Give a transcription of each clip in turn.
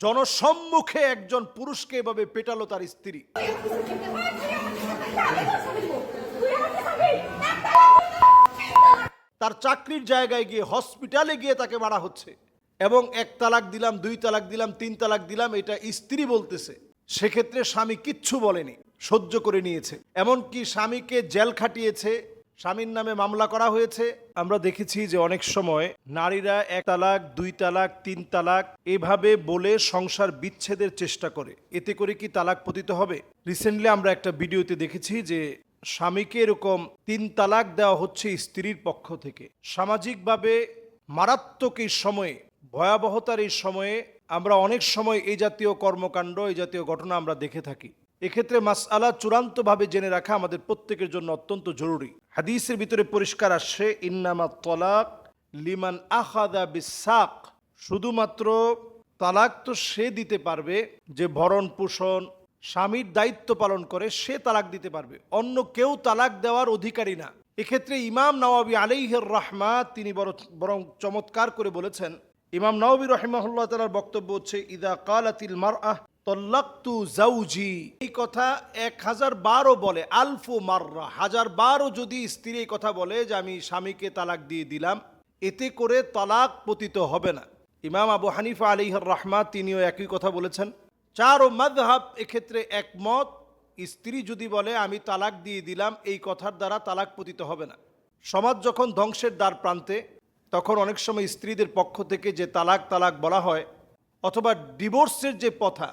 জনসম্মুখে একজন পুরুষকে এভাবে পেটালো তার স্ত্রী। তার চাকরির জায়গায় গিয়ে হসপিটালে গিয়ে তাকে মারা হচ্ছে এবং এক তালাক দিলাম, দুই তালাক দিলাম, তিন তালাক দিলাম, এটা স্ত্রী বলতেছে। সেক্ষেত্রে স্বামী কিচ্ছু বলেনি, সহ্য করে নিয়েছে। এমনকি স্বামীকে জেল খাটিয়েছে স্বামীর নামে মামলা করা হয়েছে। আমরা দেখেছি যে অনেক সময় নারীরা এক তালাক, দুই তালাক, তিন তালাক এভাবে বলে সংসার বিচ্ছেদের চেষ্টা করে। এতে করে কি তালাক পতিত হবে? রিসেন্টলি আমরা একটা ভিডিওতে দেখেছি যে স্বামীকে এরকম তিন তালাক দেওয়া হচ্ছে স্ত্রীর পক্ষ থেকে। সামাজিকভাবে মারাত্মক এই সময়ে, ভয়াবহতার এই সময়ে আমরা অনেক সময় এই জাতীয় কর্মকাণ্ড, এই জাতীয় ঘটনা আমরা দেখে থাকি। এক্ষেত্রে মাস মাসআলা চূড়ান্তভাবে জেনে রাখা আমাদের প্রত্যেকের জন্য অত্যন্ত জরুরি। হাদিসের ভিতরে পরিষ্কার আসছে ইন্নামা তলাক লিমান আহাদা বিসাক। শুধুমাত্র তালাক তো সে দিতে পারবে যে ভরণ পোষণ, স্বামীর দায়িত্ব পালন করে, সে তালাক দিতে পারবে। অন্য কেউ তালাক দেওয়ার অধিকারী না। এক্ষেত্রে ইমাম নওয়াবি আলাইহের রহমা তিনি বড় বরং চমৎকার করে বলেছেন, ইমাম নওয়াবি রহিমাহুল্লাহ তালার বক্তব্য হচ্ছে, ইদা কালাতিল মার আহ তল্লাক্তু জাউজি। এই কথা এক হাজার বারো বলে, আলফু মাররা। হাজার বারো যদি স্ত্রী এই কথা বলে যে আমি স্বামীকে তালাক দিয়ে দিলাম, এতে করে তালাক পতিত হবে না। ইমাম আবু হানিফা আলিহর রহমা তিনিও একই কথা বলেছেন। চার ও মাদহাব এক্ষেত্রে একমত, স্ত্রী যদি বলে, আমি তালাক দিয়ে দিলাম এই কথার দ্বারা তালাক পতিত হবে না। সমাজ যখন ধ্বংসের দ্বার প্রান্তে, তখন অনেক সময় স্ত্রীদের পক্ষ থেকে যে তালাক তালাক বলা হয়, অথবা ডিভোর্সের যে প্রথা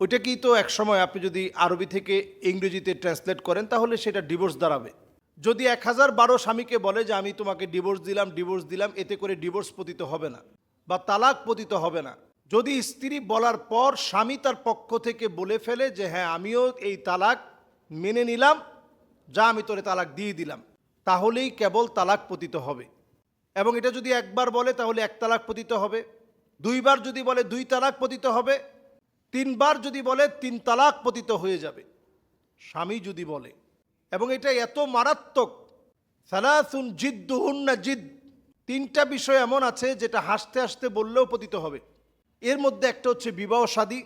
ওইটাকেই তো একসময় আপনি যদি আরবি থেকে ইংরেজিতে ট্রান্সলেট করেন, তাহলে সেটা ডিভোর্স দাঁড়াবে। যদি এক হাজার বারো স্বামীকে বলে যে, আমি তোমাকে ডিভোর্স দিলাম ডিভোর্স দিলাম, এতে করে ডিভোর্স পতিত হবে না বা তালাক পতিত হবে না। যদি স্ত্রী বলার পর স্বামী তার পক্ষ থেকে বলে ফেলে যে হ্যাঁ আমিও এই তালাক মেনে নিলাম, যা আমি তোরে তালাক দিয়ে দিলাম। তাহলেই কেবল তালাক পতিত হবে। এবং এটা যদি একবার বলে, তাহলে এক তালাক পতিত হবে। দুইবার যদি বলে, দুই তালাক পতিত হবে। তিনবার যদি বলে, তিন তালাক পতিত হয়ে যাবে। স্বামী যদি বলে। এবং এটা এত মারাত্মক। সালাসুন জিদ্দুহুন্না জিদ। তিনটা বিষয় এমন আছে যেটা হাসতে হাসতে বললেও পতিত হবে। এর মধ্যে একটা হচ্ছে বিবাহ শাদী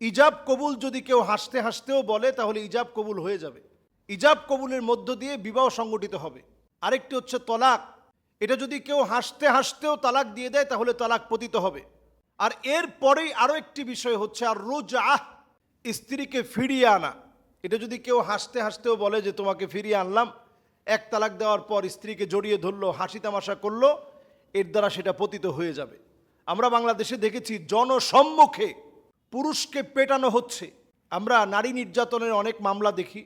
ইজাব কবুল যদি কেউ হাসতে হাসতেও বলে, তাহলে ইজাব কবুল হয়ে যাবে। ইজাব কবুলের মধ্য দিয়ে বিবাহ সংগঠিত হবে। আরেকটি হচ্ছে তলাক। এটা যদি কেউ হাসতে হাসতেও তালাক দিয়ে দেয়, তাহলে তালাক পতিত হবে। আর এর পরেই আরও একটি বিষয় হচ্ছে, আর রোজ আহ স্ত্রীকে ফিরিয়ে আনা। এটা যদি কেউ হাসতে হাসতেও বলে যে, তোমাকে ফিরিয়ে আনলাম। এক তালাক দেওয়ার পর স্ত্রীকে জড়িয়ে ধরলো, হাসি তামাশা করল, এর দ্বারা সেটা পতিত হয়ে যাবে। আমরা বাংলাদেশে দেখেছি, জনসম্মুখে পুরুষকে পেটানো হচ্ছে। আমরা নারী নির্যাতনের অনেক মামলা দেখি।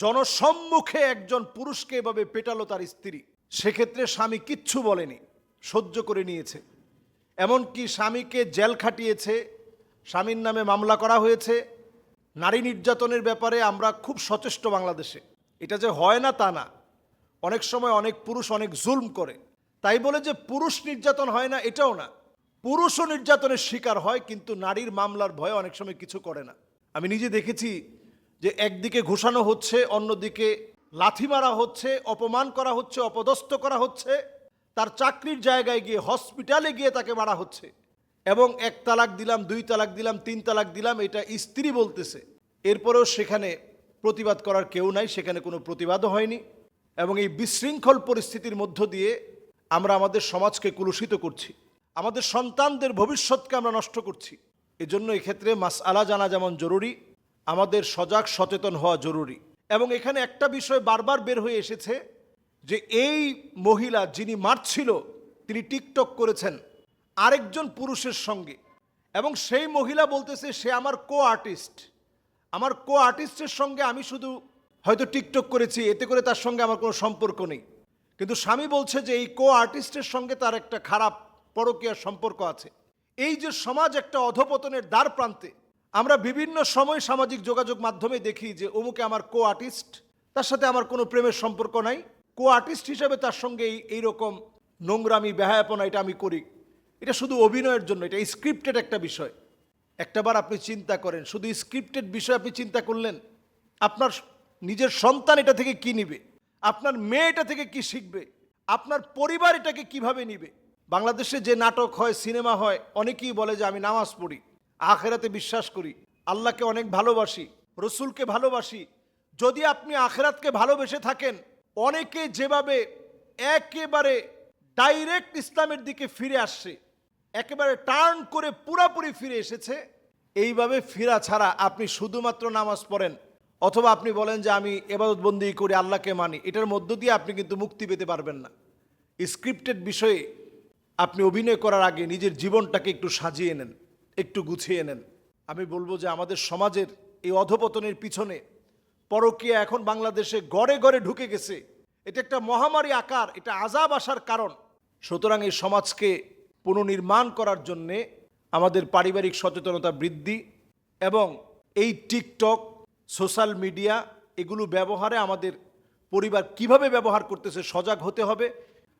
জনসম্মুখে একজন পুরুষকে এভাবে পেটালো তার স্ত্রী। সেক্ষেত্রে স্বামী কিচ্ছু বলেনি, সহ্য করে নিয়েছে। এমনকি স্বামীকে জেল খাটিয়েছে, স্বামীর নামে মামলা করা হয়েছে। নারী নির্যাতনের ব্যাপারে আমরা খুব সচেষ্ট বাংলাদেশে। এটা যে হয় না তা না। অনেক সময় অনেক পুরুষ অনেক জুলম করে। তাই বলে যে পুরুষ নির্যাতন হয় না, এটাও না। পুরুষও নির্যাতনের শিকার হয়, কিন্তু নারীর মামলার ভয়ে অনেক সময় কিছু করে না। আমি নিজে দেখেছি যে একদিকে ঘুষানো হচ্ছে, অন্যদিকে লাথি মারা হচ্ছে, অপমান করা হচ্ছে, অপদস্থ করা হচ্ছে। তার চাকরির জায়গায় গিয়ে হসপিটালে গিয়ে তাকে মারা হচ্ছে। এবং এক তালাক দিলাম, দুই তালাক দিলাম, তিন তালাক দিলাম, এটা স্ত্রী বলতেছে। এরপরেও সেখানে প্রতিবাদ করার কেউ নাই, সেখানে কোনো প্রতিবাদও হয়নি। এবং এই বিশৃঙ্খল পরিস্থিতির মধ্য দিয়ে আমরা আমাদের সমাজকে কুলুষিত করছি। আমাদের সন্তানদের ভবিষ্যৎকে আমরা নষ্ট করছি। এজন্য এক্ষেত্রে মাস আলা জানা যেমন জরুরি, আমাদের সজাগ সচেতন হওয়া জরুরি। এবং এখানে একটা বিষয় বারবার বের হয়ে এসেছে যে এই মহিলা যিনি মারছিল, তিনি টিকটক করেছেন আরেকজন পুরুষের সঙ্গে। এবং সেই মহিলা বলতেছে, সে আমার কো আর্টিস্ট আমার কো আর্টিস্টের সঙ্গে আমি শুধু হয়তো টিকটক করেছি, এতে করে তার সঙ্গে আমার কোনো সম্পর্ক নেই। কিন্তু স্বামী বলছে যে, এই কো আর্টিস্টের সঙ্গে তার একটা খারাপ পরকীয়ার সম্পর্ক আছে। এই যে সমাজ একটা অধপতনের দ্বার প্রান্তে, আমরা বিভিন্ন সময় সামাজিক যোগাযোগ মাধ্যমে দেখি যে অমুকে আমার কো আর্টিস্ট তার সাথে আমার কোনো প্রেমের সম্পর্ক নাই কো আর্টিস্ট হিসেবে তার সঙ্গে এই এইরকম নোংরামি, বেহায়াপনা এটা আমি করি। এটা শুধু অভিনয়ের জন্য, এটা স্ক্রিপ্টেড একটা বিষয়। একটাবার আপনি চিন্তা করেন, শুধু স্ক্রিপ্টেড বিষয় আপনি চিন্তা করলেন, আপনার নিজের সন্তান এটা থেকে কি নিবে? আপনার মেয়ে এটা থেকে কি শিখবে? আপনার পরিবার এটাকে কীভাবে নিবে? বাংলাদেশে যে নাটক হয়, সিনেমা হয়, অনেকেই বলে যে আমি নামাজ পড়ি, আখেরাতে বিশ্বাস করি, আল্লাহকে অনেক ভালোবাসি, রসুলকে ভালোবাসি। যদি আপনি আখেরাতকে ভালোবেসে থাকেন অনেকে যেভাবে একেবারে ডাইরেক্ট ইসলামের দিকে ফিরে আসছে, একেবারে টার্ন করে পুরাপুরি ফিরে এসেছে, এইভাবে ফিরা ছাড়া আপনি শুধুমাত্র নামাজ পড়েন, অথবা আপনি বলেন যে আমি এবাদতবন্দি করে, আল্লাহকে মানি, এটার মধ্য দিয়ে আপনি কিন্তু মুক্তি পেতে পারবেন না। স্ক্রিপ্টেড বিষয়ে আপনি অভিনয় করার আগে নিজের জীবনটাকে একটু সাজিয়ে নেন, একটু গুছিয়ে নেন। আমি বলব যে আমাদের সমাজের এই অধপতনের পিছনে পরকীয়া এখন বাংলাদেশে গড়ে গড়ে ঢুকে গেছে। এটা একটা মহামারী আকার, এটা আজাব আসার কারণ। সুতরাং এই সমাজকে পুনর্নির্মাণ করার জন্যে আমাদের পারিবারিক সচেতনতা বৃদ্ধি এবং এই টিকটক, সোশ্যাল মিডিয়া এগুলো ব্যবহারে আমাদের পরিবার কীভাবে ব্যবহার করতেছে সজাগ হতে হবে,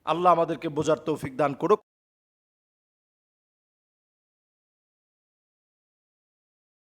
আল্লাহ আমাদেরকে বোঝার তৌফিক দান করুক।